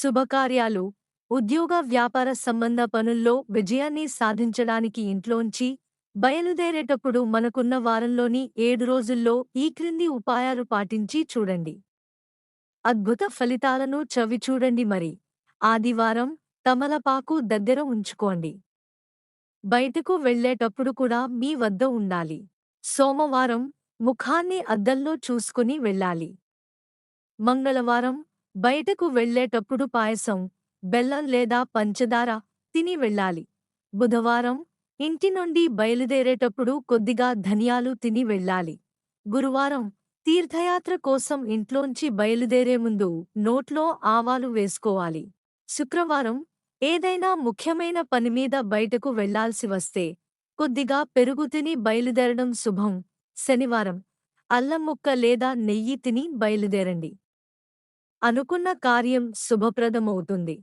శుభకార్యాలు. ఉద్యోగ వ్యాపార సంబంధ పనుల్లో విజయాన్ని సాధించడానికి ఇంట్లోంచి బయలుదేరేటప్పుడు మనకున్న వారంలోని ఏడు రోజుల్లో ఈ క్రింది ఉపాయాలు పాటించి చూడండి. అద్భుత ఫలితాలను చవిచూడండి మరి. ఆదివారం తమలపాకు దగ్గర ఉంచుకోండి. బయటకు వెళ్ళేటప్పుడు కూడా మీ వద్ద ఉండాలి. సోమవారం ముఖాన్ని అద్దంలో చూసుకుని వెళ్ళాలి. మంగళవారం బయటకు వెళ్ళేటప్పుడు పాయసం బెల్లం లేదా పంచదార తిని వెళ్ళాలి. బుధవారం ఇంటి నుండి బయలుదేరేటప్పుడు కొద్దిగా ధనియాలు తిని వెళ్ళాలి. గురువారం తీర్థయాత్ర కోసం ఇంట్లోంచి బయలుదేరే ముందు నోట్లో ఆవాలు వేసుకోవాలి. శుక్రవారం ఏదైనా ముఖ్యమైన పనిమీద బయటకు వెళ్ళాల్సి వస్తే కొద్దిగా పెరుగు తిని బయలుదేరడం శుభం. శనివారం అల్లం ముక్క లేదా నెయ్యి తిని బయలుదేరండి. అనుకున్న కార్యం శుభప్రదమవుతుంది.